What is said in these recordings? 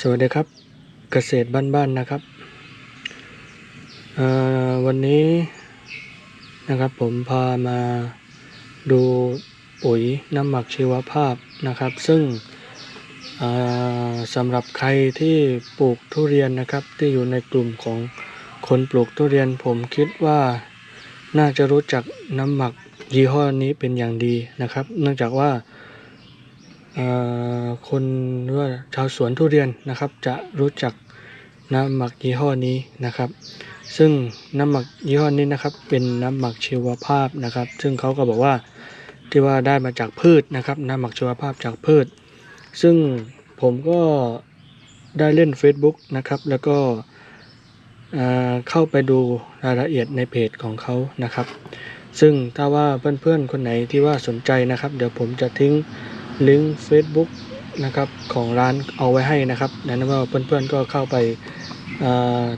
สวัสดีครับเกษตรบ้านๆนะครับวันนี้นะครับผมพามาดูปุ๋ยน้ำหมักชีวภาพนะครับ ซึ่งสำหรับใครที่ปลูกทุเรียนนะครับที่อยู่ในกลุ่มของคนปลูกทุเรียนผมคิดว่าน่าจะรู้จักน้ำหมักยี่ห้อนี้เป็นอย่างดีนะครับ เนื่องจากว่า คนหรือว่าชาวสวนทุเรียนนะครับ จะรู้จักน้ำหมักยี่ห้อนี้นะครับ ซึ่งน้ำหมักยี่ห้อนี้นะครับ เป็นน้ำหมักชีวภาพนะครับ ซึ่งเขาก็บอกว่าที่ว่าได้มาจากพืชนะครับ น้ำหมักชีวภาพจากพืช ซึ่งผมก็ได้เล่น Facebook นะครับ แล้วก็เข้าไปดูรายละเอียดในเพจของเขานะครับ ซึ่งถ้าว่าเพื่อนๆคนไหนที่ว่าสนใจนะครับ เดี๋ยวผมจะทิ้ง ลิงก์ Facebook นะครับของร้านเอาไว้ให้นะครับนั้นว่าเพื่อนๆก็เข้าไป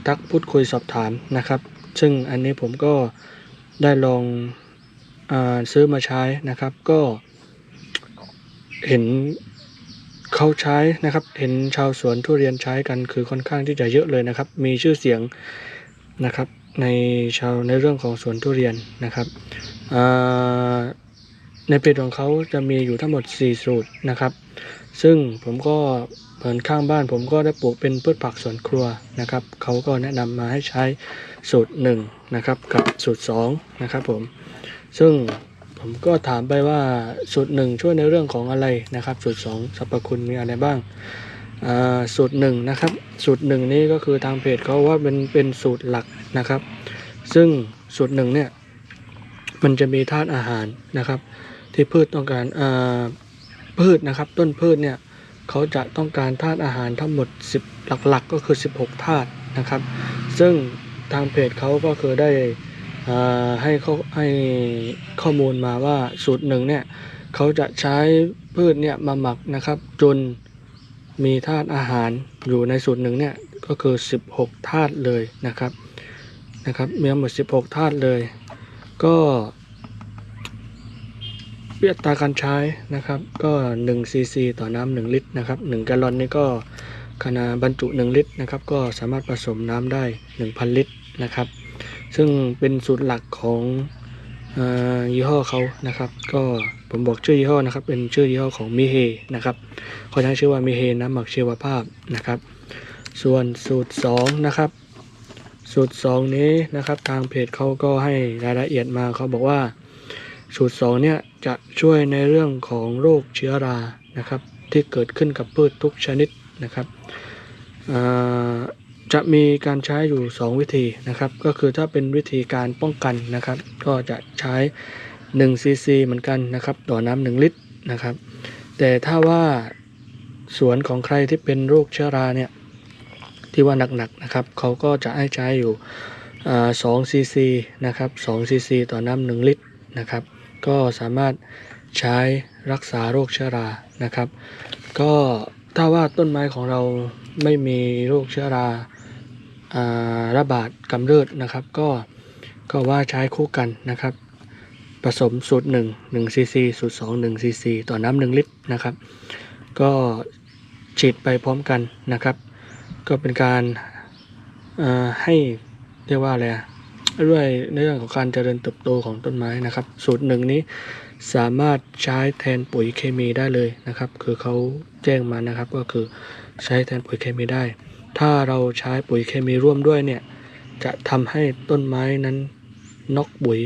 ทักพูดคุยสอบถามนะครับ ซึ่งอันนี้ผมก็ได้ลองอซื้อมาใช้นะครับ ก็เห็นเขาใช้นะครับ เห็นชาวสวนทุเรียนใช้กันคือค่อนข้างที่จะเยอะเลยนะครับ มีชื่อเสียงนะครับในชาวในเรื่องของสวนทุเรียนนะครับ ในเพจของเขาจะมีอยู่ทั้งหมด 4 สูตรนะครับ ซึ่งผมก็เผินข้างบ้านผมก็ได้ปลูกเป็นพืชผักสวนครัวนะครับเขาก็แนะนำมาให้ใช้สูตร1นะครับกับสูตร2นะครับผมซึ่งผมก็ถามไปว่าสูตร 1 ช่วยในเรื่องของอะไรนะครับสูตร 2สรรพคุณมีอะไรบ้างอ่าสูตร1นะครับสูตร 1 นี้ก็คือทางเพจเขาว่าเป็นเป็นสูตรหลักนะครับ ซึ่งสูตร1เนี่ยมันจะมีธาตุอาหารนะครับ ที่พืชต้องการพืชนะครับ ต้นพืชเนี่ยเขาจะต้องการธาตุอาหารทั้งหมด 10 หลักๆ ก็คือ 16ธาตุนะครับ ซึ่งทางเพจเขาก็คือได้ให้เขาให้ข้อมูลมาว่าสูตรหนึ่งเนี่ยเขาจะใช้พืชเนี่ยมาหมักนะครับ จนมีธาตุอาหารอยู่ในสูตรหนึ่งเนี่ยก็คือ 16ธาตุเลยนะครับนะครับมีทั้งหมด 16ธาตุเลย ก็ อัตราการใช้นะครับ ก็1ซีซีต่อน้ำ1ลิตรนะครับ1แกลลอนนี่ก็ขนาดบรรจุ 1 ลิตรนะครับ ก็สามารถผสมน้ำได้ 1,000 ลิตรนะครับ ซึ่งเป็นสูตรหลักของออยี่ห้อเขานะครับ ก็ผมบอกชื่อยี่ห้อนะครับ เป็นชื่อยี่ห้อของมิเฮนะครับเขาใช้ชื่อว่ามิเฮน้ำหมักชีวภาพนะครับ ส่วนสูตร 2 นะครับ สูตร 2 นี้นะครับ ทางเพจเขาก็ให้รายละเอียดมาเขาบอกว่าสูตร 2 เนี่ย จะช่วยในเรื่องของโรคเชื้อรานะครับ ที่เกิดขึ้นกับพืชทุกชนิดนะครับจะมีการใช้อยู่ 2 วิธีนะครับ ก็คือถ้าเป็นวิธีการป้องกันนะครับ ก็จะใช้1ซีซีเหมือนกันนะครับต่อน้ำ1ลิตรนะครับ แต่ถ้าว่าสวนของใครที่เป็นโรคเชื้อราเนี่ยที่ว่าหนักๆนะครับเขาก็จะให้ใช้อยู่2ซีซีนะครับ2ซีซีต่อน้ำ1ลิตรนะครับ ก็สามารถใช้รักษาโรคเชื้อรานะครับ ก็ถ้าว่าต้นไม้ของเราไม่มีโรคเชื้อราอาระบาดกำเริบนะครับ ก็ก็ว่าใช้คู่กันนะครับ ผสมสูตร1 1ซีซีสูตร2 1ซีซีต่อน้ำ1ลิตรนะครับ ก็ฉีดไปพร้อมกันนะครับ ก็เป็นการาให้เรียกว่าอะไร ด้วยในเรื่องของการเจริญเติบโตของต้นไม้นะครับ สูตรหนึ่งนี้สามารถใช้แทนปุ๋ยเคมีได้เลยนะครับ คือเขาแจ้งมานะครับก็คือใช้แทนปุ๋ยเคมีได้ ถ้าเราใช้ปุ๋ยเคมีร่วมด้วยเนี่ยจะทำให้ต้นไม้นั้นนอกปุ๋ย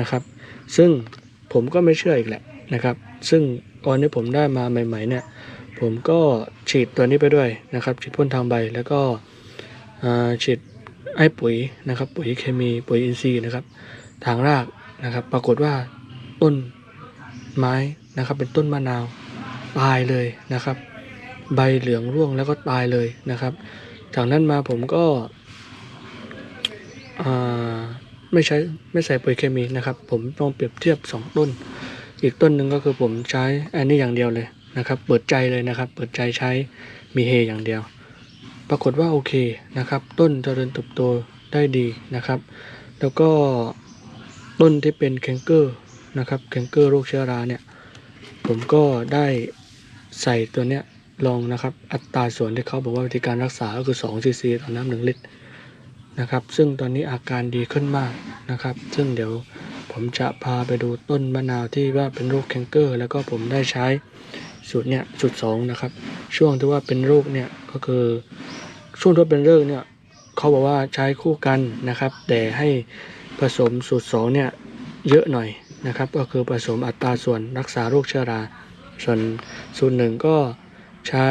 นะครับ ซึ่งผมก็ไม่เชื่ออีกแหละนะครับ ซึ่งตอนนี้ผมได้มาใหม่ๆเนี่ยผมก็ฉีดตัวนี้ไปด้วยนะครับฉีดพ่นทางใบแล้วก็ฉีด ให้ปุ๋ยนะครับ ปุ๋ยเคมีปุ๋ยอินทรีย์นะครับ ทางรากนะครับ ปรากฏว่าต้นไม้นะครับ เป็นต้นมะนาวตายเลยนะครับ ใบเหลืองร่วงแล้วก็ตายเลยนะครับ จากนั้นมาผมก็ไม่ใช้ไม่ใส่ปุ๋ยเคมีนะครับ ผมลองเปรียบเทียบสองต้น อีกต้นหนึ่งก็คือผมใช้อันนี้อย่างเดียวเลยนะครับ เปิดใจเลยนะครับ เปิดใจใช้มีเฮอย่างเดียว ปรากฏว่าโอเคนะครับ ต้นเจริญเติบโตได้ดีนะครับ แล้วก็ต้นที่เป็นแคนเกอร์นะครับแคนเกอร์โรคเชื้อราเนี่ยผมก็ได้ใส่ตัวเนี้ยลองนะครับ อัตราส่วนที่เขาบอกว่าวิธีการรักษาก็คือ2ซีซีต่อน้ำหนึ่งลิตรนะครับ ซึ่งตอนนี้อาการดีขึ้นมากนะครับ ซึ่งเดี๋ยวผมจะพาไปดูต้นมะนาวที่ว่าเป็นโรคแคนเกอร์ แล้วก็ผมได้ใช้ สูตรเนี่ยสูตรสองนะครับ ช่วงที่ว่าเป็นโรคเนี่ยก็คือช่วงที่ว่าเป็นโรคเนี่ยเขาบอกว่าใช้คู่กันนะครับ แต่ให้ผสมสูตรสองเนี่ยเยอะหน่อยนะครับ ก็คือผสมอัตราส่วนรักษาโรคเชื้อรา ส่วนสูตรหนึ่งก็ใช้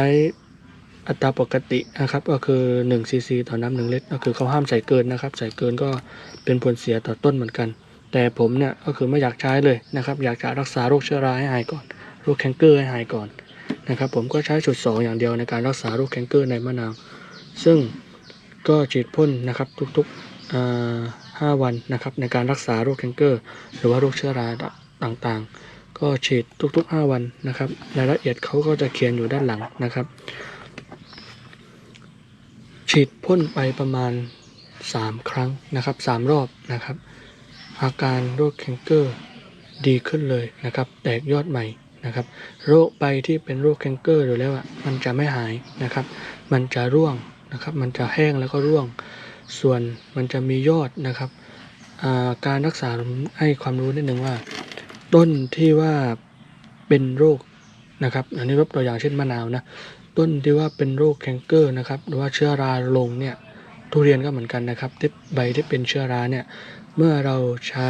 อัตราปกตินะครับ ก็คือ1ซีซีต่อน้ำหนึ่งลิตรก็คือเขาห้ามใส่เกินนะครับ ใส่เกินก็เป็นผลเสียต่อต้นเหมือนกัน แต่ผมเนี่ยก็คือไม่อยากใช้เลยนะครับ อยากจะรักษาโรคเชื้อราให้หายก่อน โรคแคนเกอร์ให้หายก่อนนะครับผมก็ใช้สูตรสองอย่างเดียวในการรักษาโรคแคนเกอร์ในมะนาว ซึ่งก็ฉีดพ่นนะครับทุกๆห้าวันนะครับในการรักษาโรคแคนเกอร์ หรือว่าโรคเชื้อราต่างๆ ก็ฉีดทุกๆ 5 วันนะครับรายละเอียดเขาก็จะเขียนอยู่ด้านหลังนะครับ ฉีดพ่นไปประมาณ 3 ครั้งนะครับ 3 รอบนะครับ อาการโรคแคนเกอร์ดีขึ้นเลยนะครับ แตกยอดใหม่ นะครับ โรคใบที่เป็นโรคแคนเกอร์อยู่แล้วอะมันจะไม่หายนะครับ มันจะร่วงนะครับ มันจะแห้งแล้วก็ร่วง ส่วนมันจะมียอดนะครับาการรักษาให้ความรู้นิดหนึ่งว่า ต้นที่ว่าเป็นโรคนะครับ อันนี้ยกตัวอย่างเช่นมะนาวนะ ต้นที่ว่าเป็นโรคแคนเกอร์นะครับ หรือว่าเชื้อราลงเนี่ย ทุเรียนก็เหมือนกันนะครับที่ใบที่เป็นเชื้อราเนี่ย เมื่อเราใช้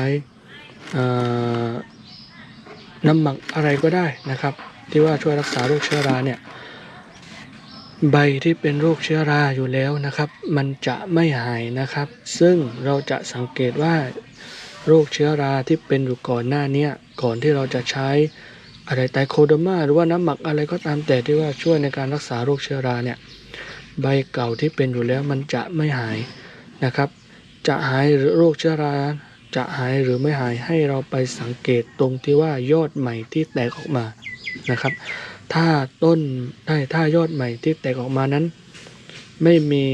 น้ำหมักอะไรก็ได้นะครับ ที่ว่าช่วยรักษาโรคเชื้อราเนี่ยใบที่เป็นโรคเชื้อราอยู่แล้วนะครับ มันจะไม่หายนะครับ ซึ่งเราจะสังเกตว่า โรคเชื้อราที่เป็นอยู่ก่อนหน้านี้ก่อนที่เราจะใช้อะไรไตโคเดมาหรือว่าน้ำหมักอะไรก็ตามแต่ที่ว่าช่วยในการรักษาโรคเชื้อราเนี่ยใบเก่าที่เป็นอยู่แล้วมันจะไม่หายนะครับ จะหายหรือโรคเชื้อรา จะหายหรือไม่หายให้เราไปสังเกตตรงที่ว่ายอดใหม่ที่แตกออกมานะครับ ถ้าต้นได้ถ้ายอดใหม่ที่แตกออกมานั้น ไม่มี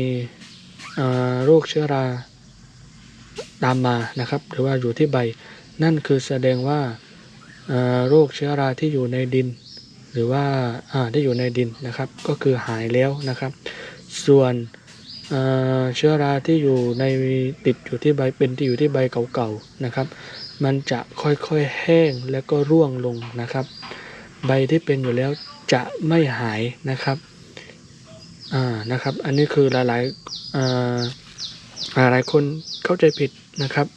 โรคเชื้อราตามมานะครับ หรือว่าอยู่ที่ใบ นั่นคือแสดงว่าโรคเชื้อราที่อยู่ในดิน หรือว่าที่อยู่ในดินนะครับ ก็คือหายแล้วนะครับ ส่วน เชื้อราที่อยู่ในติดอยู่ที่ใบเป็นที่อยู่ที่ใบเก่าๆนะครับ มันจะค่อยๆแห้งแล้วก็ร่วงลงนะครับ ใบที่เป็นอยู่แล้วจะไม่หายนะครับอ่านะครับ อันนี้คือหลายๆอ่าหลายคนเข้าใจผิดนะครับ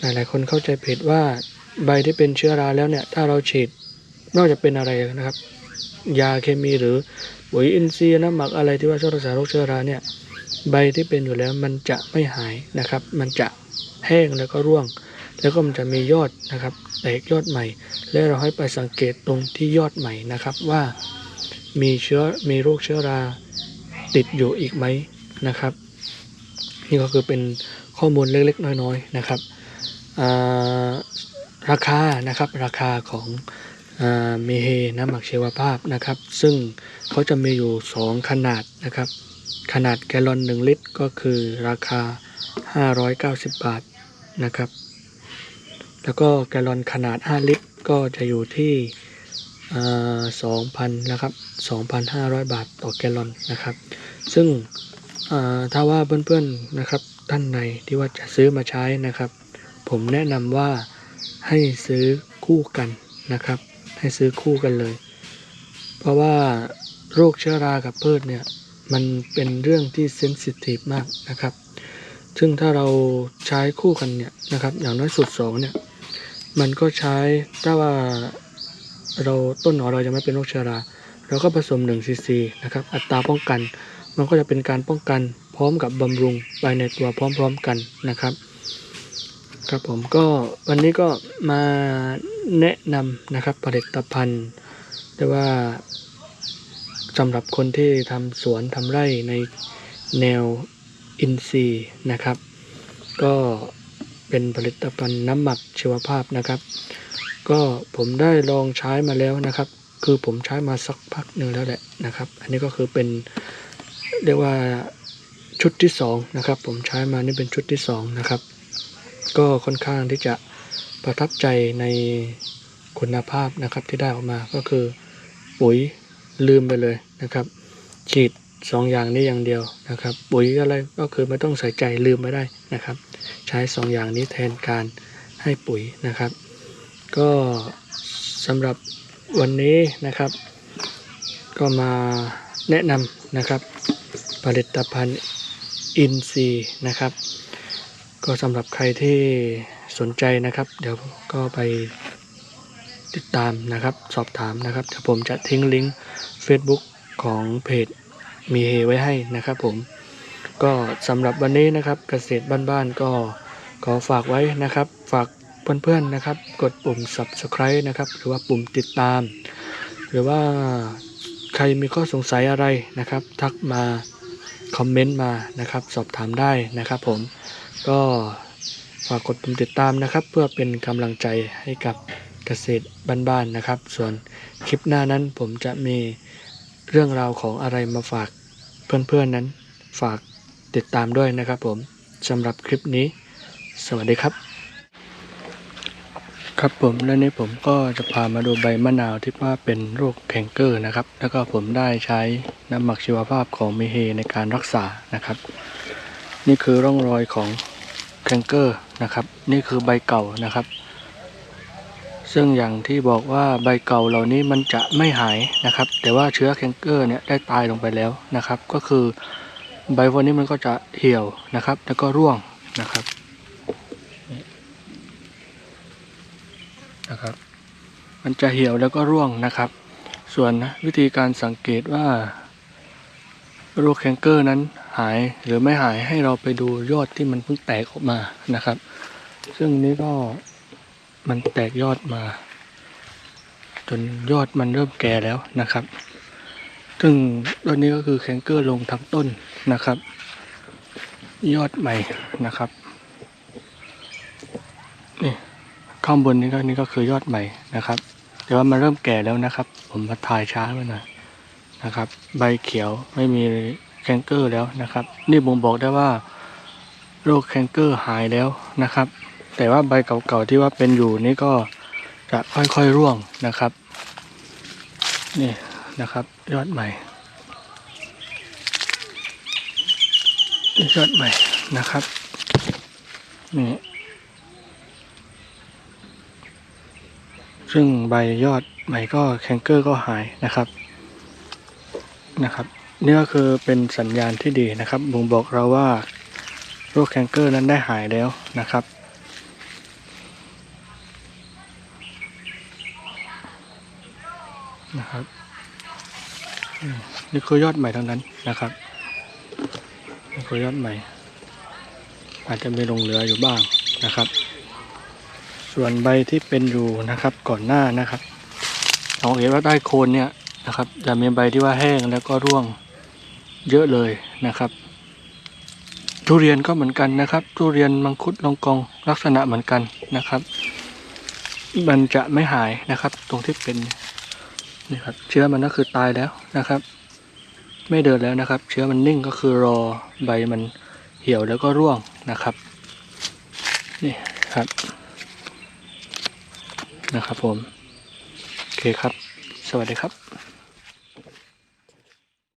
หลายๆคนเข้าใจผิดว่าใบที่เป็นเชื้อราแล้วเนี่ยถ้าเราฉีดนอกจากเป็นอะไรนะครับ ยาเคมีหรือปุ๋ยอินทรีย์น้ำหมักอะไรที่ว่าช่วยรักษาโรคเชื้อราเนี่ย ใบที่เป็นอยู่แล้วมันจะไม่หายนะครับ มันจะแห้งแล้วก็ร่วง แล้วก็มันจะมียอดนะครับ แตกยอดใหม่ และเราให้ไปสังเกตตรงที่ยอดใหม่นะครับว่ามีเชื้อมีโรคเชื้อราติดอยู่อีกไหมนะครับ นี่ก็คือเป็นข้อมูลเล็กๆ น้อยๆนะครับราคานะครับราคาของเมเฮน้ำหมักชีวภาพนะครับ ซึ่งเขาจะมีอยู่ 2 ขนาดนะครับ ขนาดแกลลอน 1 ลิตรก็คือราคา 590 บาทนะครับ แล้วก็แกลลอนขนาด 5 ลิตรก็จะอยู่ที่อ่า2,000นะครับ2,500 บาทต่อแกลลอนนะครับ ซึ่งถ้าว่าเพื่อนๆนะครับท่านใดที่ว่าจะซื้อมาใช้นะครับ ผมแนะนำว่าให้ซื้อคู่กันนะครับ ให้ซื้อคู่กันเลย เพราะว่าโรคเชื้อรากับพืชเนี่ย มันเป็นเรื่องที่เซนซิทีฟมากนะครับ ซึ่งถ้าเราใช้คู่กันเนี่ยนะครับอย่างน้อยสุดสองเนี่ยมันก็ใช้ถ้าว่าเราต้นขอเรายังไม่เป็นโรคเชื้อราเราก็ผสม1ซีซีนะครับอัตราป้องกัน มันก็จะเป็นการป้องกันพร้อมกับบำรุงไปในตัวพร้อมๆกันนะครับครับผมก็วันนี้ก็มาแนะนำนะครับผลิตภัณฑ์แต่ว่า สำหรับคนที่ทำสวนทำไร่ในแนวอินทรีย์นะครับ ก็เป็นผลิตภัณฑ์น้ำหมักชีวภาพนะครับ ก็ผมได้ลองใช้มาแล้วนะครับ คือผมใช้มาสักพักหนึ่งแล้วแหละนะครับ อันนี้ก็คือเป็นเรียกว่าชุดที่สองนะครับ ผมใช้มานี่เป็นชุดที่สองนะครับ ก็ค่อนข้างที่จะประทับใจในคุณภาพนะครับที่ได้ออกมาก็คือปุ๋ย ลืมไปเลยนะครับ ฉีดสองอย่างนี้อย่างเดียวนะครับ ปุ๋ยอะไรก็คือไม่ต้องใส่ใจลืมไม่ได้นะครับ ใช้สองอย่างนี้แทนการให้ปุ๋ยนะครับ ก็สำหรับวันนี้นะครับ ก็มาแนะนำนะครับ ผลิตภัณฑ์อินซีนะครับ ก็สำหรับใครที่สนใจนะครับ เดี๋ยวก็ไป ติดตามนะครับ สอบถามนะครับเดี๋ยวผมจะทิ้งลิงก์ Facebook ของเพจมีเฮไว้ให้นะครับผมก็สำหรับวันนี้นะครับเกษตรบ้านๆก็ขอฝากไว้นะครับ ฝากเพื่อนๆนะครับ กดปุ่ม subscribe นะครับ หรือว่าปุ่มติดตาม หรือว่าใครมีข้อสงสัยอะไรนะครับ ทักมาคอมเมนต์มานะครับ สอบถามได้นะครับ ผมก็ฝากกดปุ่มติดตามนะครับ เพื่อเป็นกำลังใจให้กับ เกษตรบ้านๆนะครับ ส่วนคลิปหน้านั้นผมจะมีเรื่องราวของอะไรมาฝากเพื่อนๆนั้น ฝากติดตามด้วยนะครับผมสำหรับคลิปนี้ สวัสดีครับ ครับผมและนี้ผมก็จะพามาดูใบมะนาวที่ว่าเป็นโรคแคนเกอร์นะครับ แล้วก็ผมได้ใช้น้ำหมักชีวภาพของมิเฮในการรักษานะครับ นี่คือร่องรอยของแคนเกอร์นะครับ นี่คือใบเก่านะครับ ซึ่งอย่างที่บอกว่าใบเก่าเหล่านี้มันจะไม่หายนะครับ แต่ว่าเชื้อแคนเกอร์เนี่ยได้ตายลงไปแล้วนะครับ ก็คือใบพวกนี้มันก็จะเหี่ยวนะครับ แล้วก็ร่วงนะครับนะครับ มันจะเหี่ยวแล้วก็ร่วงนะครับ ส่วนวิธีการสังเกตว่าโรคแคนเกอร์นั้นหายหรือไม่หายให้เราไปดูยอดที่มันเพิ่งแตกออกมานะครับ ซึ่งนี้ก็ มันแตกยอดมา จนยอดมันเริ่มแก่แล้วนะครับ ซึ่งตอนนี้ก็คือแคนเกอร์ลงทั้งต้นนะครับ ยอดใหม่นะครับนี่ข้างบนนี้ก็นี่ก็คือยอดใหม่นะครับ แต่ว่ามันเริ่มแก่แล้วนะครับ ผมมาถ่ายช้าไปหน่อยนะครับ ใบเขียวไม่มีแคนเกอร์แล้วนะครับ นี่บ่งบอกได้ว่าโรคแคนเกอร์หายแล้วนะครับ แต่ว่าใบเก่าๆที่ว่าเป็นอยู่นี่ก็จะค่อยๆร่วงนะครับ นี่นะครับยอดใหม่ยอดใหม่นะครับนี่ซึ่งใบยอดใหม่ก็แคนเกอร์ก็หายนะครับนะครับนี่ก็คือเป็นสัญญาณที่ดีนะครับบ่งบอกเราว่าโรคแคนเกอร์นั้นได้หายแล้วนะครับ นะครับนี่คือยอดใหม่ทั้งนั้นนะครับนี่คือยอดใหม่ อาจจะมีลงเหลืออยู่บ้างนะครับ ส่วนใบที่เป็นอยู่นะครับก่อนหน้านะครับเราเห็นว่าใต้โคนเนี่ยนะครับ จะมีใบที่ว่าแห้งแล้วก็ร่วงเยอะเลยนะครับ ทุเรียนก็เหมือนกันนะครับ ทุเรียนมังคุดลองกองลักษณะเหมือนกันนะครับ มันจะไม่หายนะครับ ตรงที่เป็น นี่ครับเชื้อมันก็คือตายแล้วนะครับ ไม่เดินแล้วนะครับ เชื้อมันนิ่งก็คือรอใบมันเหี่ยวแล้วก็ร่วงนะครับนี่ครับนะครับผมโอเคครับ สวัสดีครับ